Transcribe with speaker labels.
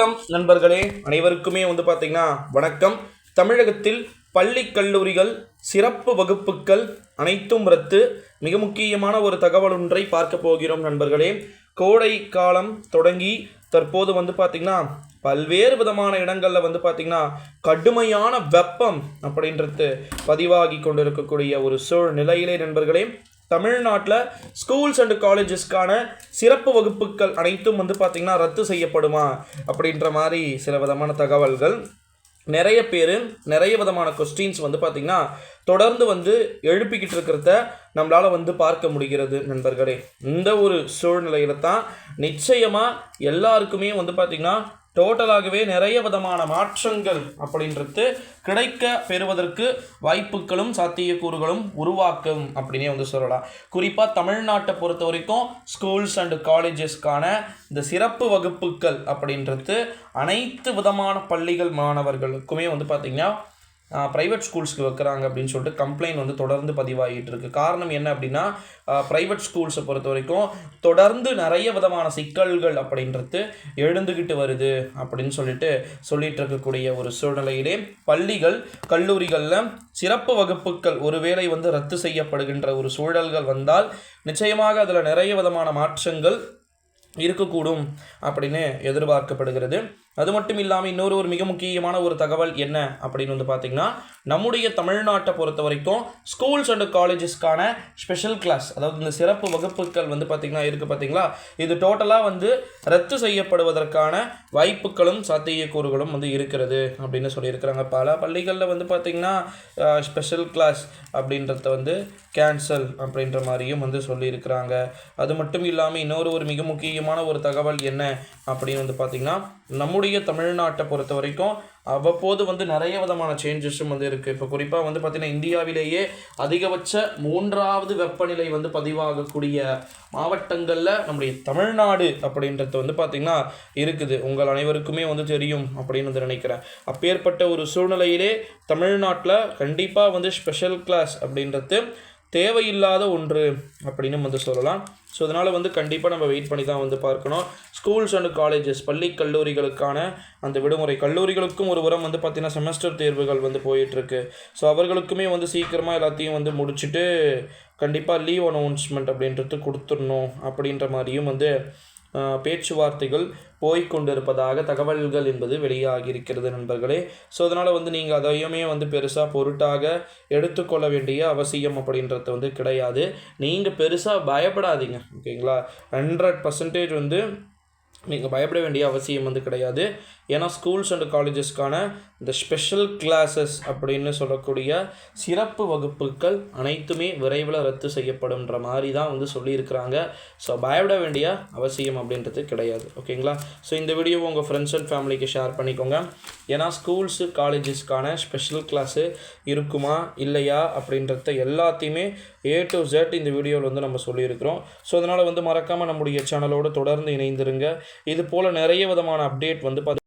Speaker 1: வணக்கம். நண்பர்களே அனைவருக்குமே வந்து பார்த்தீங்கன்னா வணக்கம். தமிழகத்தில் பள்ளி கல்லூரிகள் சிறப்பு வகுப்புகள் அனைத்தும் ரத்து. மிக முக்கியமான ஒரு தகவல் ஒன்றை பார்க்க போகிறோம் நண்பர்களே. கோடை காலம் தொடங்கி தற்போது வந்து பார்த்திங்கன்னா பல்வேறு விதமான இடங்களில் வந்து பார்த்திங்கன்னா கடுமையான வெப்பம் அப்படின்றது பதிவாகி கொண்டிருக்கக்கூடிய ஒரு சூழ்நிலையிலே நண்பர்களே. தமிழ்நாட்டில் ஸ்கூல்ஸ் அண்ட் காலேஜஸ்க்கான சிறப்பு வகுப்புகள் அனைத்தும் வந்து பார்த்திங்கன்னா ரத்து செய்யப்படுமா? அப்படின்ற மாதிரி சில விதமான தகவல்கள். நிறைய பேர் நிறைய விதமான கொஸ்டின்ஸ் வந்து பார்த்திங்கன்னா தொடர்ந்து வந்து எழுப்பிக்கிட்டு இருக்கிறத நம்மளால் வந்து பார்க்க முடிகிறது நண்பர்களே. இந்த ஒரு சூழ்நிலையில தான் நிச்சயமாக எல்லாருக்குமே வந்து பார்த்திங்கன்னா டோட்டலாகவே நிறைய விதமான மாற்றங்கள் அப்படின்றது கிடைக்க பெறுவதற்கு வாய்ப்புகளும் சாத்தியக்கூறுகளும் உருவாக்கும் அப்படின்னே வந்து சொல்லலாம். குறிப்பாக தமிழ்நாட்டை பொறுத்த வரைக்கும் ஸ்கூல்ஸ் அண்ட் காலேஜஸ்க்கான இந்த சிறப்பு வகுப்புகள் அப்படின்றது அனைத்து விதமான பள்ளிகள் மாணவர்களுக்குமே வந்து பார்த்திங்கன்னா ப்ரைவேட் ஸ்கூல்ஸ்க்கு வைக்கிறாங்க அப்படின்னு சொல்லிட்டு கம்ப்ளைண்ட் வந்து தொடர்ந்து பதிவாகிட்டு இருக்குது காரணம் என்ன அப்படின்னா ப்ரைவேட் ஸ்கூல்ஸை பொறுத்த வரைக்கும் தொடர்ந்து நிறைய விதமான சிக்கல்கள் அப்படின்றது எழுந்துக்கிட்டு வருது அப்படின்னு சொல்லிட்டு சொல்லிட்டு இருக்கக்கூடிய ஒரு சூழ்நிலையிலே பள்ளிகள் கல்லூரிகளில் சிறப்பு வகுப்புகள் ஒருவேளை வந்து ரத்து செய்யப்படுகின்ற ஒரு சூழல்கள் வந்தால் நிச்சயமாக அதில் நிறைய விதமான மாற்றங்கள் இருக்கக்கூடும் அப்படின்னு எதிர்பார்க்கப்படுகிறது. அது மட்டும் இல்லாமல் இன்னொரு ஒரு மிக முக்கியமான ஒரு தகவல் என்ன அப்படின்னு வந்து பார்த்திங்கன்னா நம்முடைய தமிழ்நாட்டை பொறுத்த வரைக்கும் ஸ்கூல்ஸ் அண்ட் காலேஜஸ்க்கான ஸ்பெஷல் கிளாஸ் அதாவது இந்த சிறப்பு வகுப்புகள் வந்து பார்த்திங்கன்னா இருக்குது பார்த்தீங்களா இது டோட்டலாக வந்து ரத்து செய்யப்படுவதற்கான வாய்ப்புகளும் சாத்தியக்கூறுகளும் வந்து இருக்கிறது அப்படின்னு சொல்லியிருக்கிறாங்க. பல பள்ளிகளில் வந்து பார்த்திங்கன்னா ஸ்பெஷல் கிளாஸ் அப்படின்றத வந்து கேன்சல் அப்படின்ற மாதிரியும் வந்து சொல்லியிருக்கிறாங்க. அது மட்டும் இல்லாமல் இன்னொரு ஒரு மிக முக்கியமான ஒரு தகவல் என்ன அப்படின்னு வந்து பார்த்திங்கன்னா நம்முடைய தமிழ்நாட்டை பொறுத்த வரைக்கும் அவ்வப்போது வந்து நிறைய விதமான சேஞ்சஸும் வந்து இருக்குது இப்போ குறிப்பாக வந்து பார்த்திங்கன்னா இந்தியாவிலேயே அதிகபட்ச மூன்றாவது வெப்பநிலை வந்து பதிவாகக்கூடிய மாவட்டங்களில் நம்முடைய தமிழ்நாடு அப்படின்றது வந்து பார்த்திங்கன்னா இருக்குது. உங்கள் அனைவருக்குமே வந்து தெரியும் அப்படின்னு வந்து நினைக்கிறேன். அப்பேற்பட்ட ஒரு சூழ்நிலையிலே தமிழ்நாட்டில் கண்டிப்பாக வந்து ஸ்பெஷல் கிளாஸ் அப்படின்றது தேவையில்லாத ஒன்று அப்படின்னு வந்து சொல்லலாம். ஸோ அதனால் வந்து கண்டிப்பாக நம்ம வெயிட் பண்ணி தான் வந்து பார்க்கணும். ஸ்கூல்ஸ் அண்ட் காலேஜஸ் பள்ளி கல்லூரிகளுக்கான அந்த விடுமுறை. கல்லூரிகளுக்கும் ஒரு உரம் வந்து பார்த்திங்கன்னா செமஸ்டர் தேர்வுகள் வந்து போயிட்டுருக்கு. ஸோ அவர்களுக்குமே வந்து சீக்கிரமாக எல்லாத்தையும் வந்து முடிச்சுட்டு கண்டிப்பாக லீவ் அனௌன்ஸ்மெண்ட் அப்படின்றது கொடுத்துடணும் அப்படின்ற மாதிரியும் வந்து பேச்சுவார்த்தைகள் போய்கொண்டிருப்பதாக தகவல்கள் என்பது வெளியாகியிருக்கிறது நண்பர்களே. ஸோ அதனால் வந்து நீங்கள் அதையுமே வந்து பெருசாக பொருட்டாக எடுத்துக்கொள்ள வேண்டிய அவசியம் அப்படின்றது வந்து கிடையாது. நீங்கள் பெருசாக பயப்படாதீங்க ஓகேங்களா ஹண்ட்ரட் பர்சன்டேஜ் வந்து நீங்கள் பயப்பட வேண்டிய அவசியம் வந்து கிடையாது. ஏன்னா ஸ்கூல்ஸ் அண்ட் காலேஜஸ்க்கான இந்த ஸ்பெஷல் கிளாஸஸ் அப்படின்னு சொல்லக்கூடிய சிறப்பு வகுப்புகள் அனைத்துமே விரைவில் ரத்து செய்யப்படும்ன்ற மாதிரி தான் வந்து சொல்லியிருக்கிறாங்க. ஸோ பயப்பட வேண்டிய அவசியம் அப்படின்றது கிடையாது. ஓகேங்களா? ஸோ இந்த வீடியோவை உங்கள் ஃப்ரெண்ட்ஸ் அண்ட் ஃபேமிலிக்கு ஷேர் பண்ணிக்கோங்க. ஏன்னா ஸ்கூல்ஸு காலேஜஸ்க்கான ஸ்பெஷல் கிளாஸு இருக்குமா இல்லையா அப்படின்றத எல்லாத்தையுமே ஏ டு ஜெட் இந்த வீடியோவில் வந்து நம்ம சொல்லியிருக்கிறோம். ஸோ அதனால் வந்து மறக்காமல் நம்முடைய சேனலோடு தொடர்ந்து இணைந்திருங்க. இது போல் நிறைய விதமான அப்டேட் வந்து பார்த்து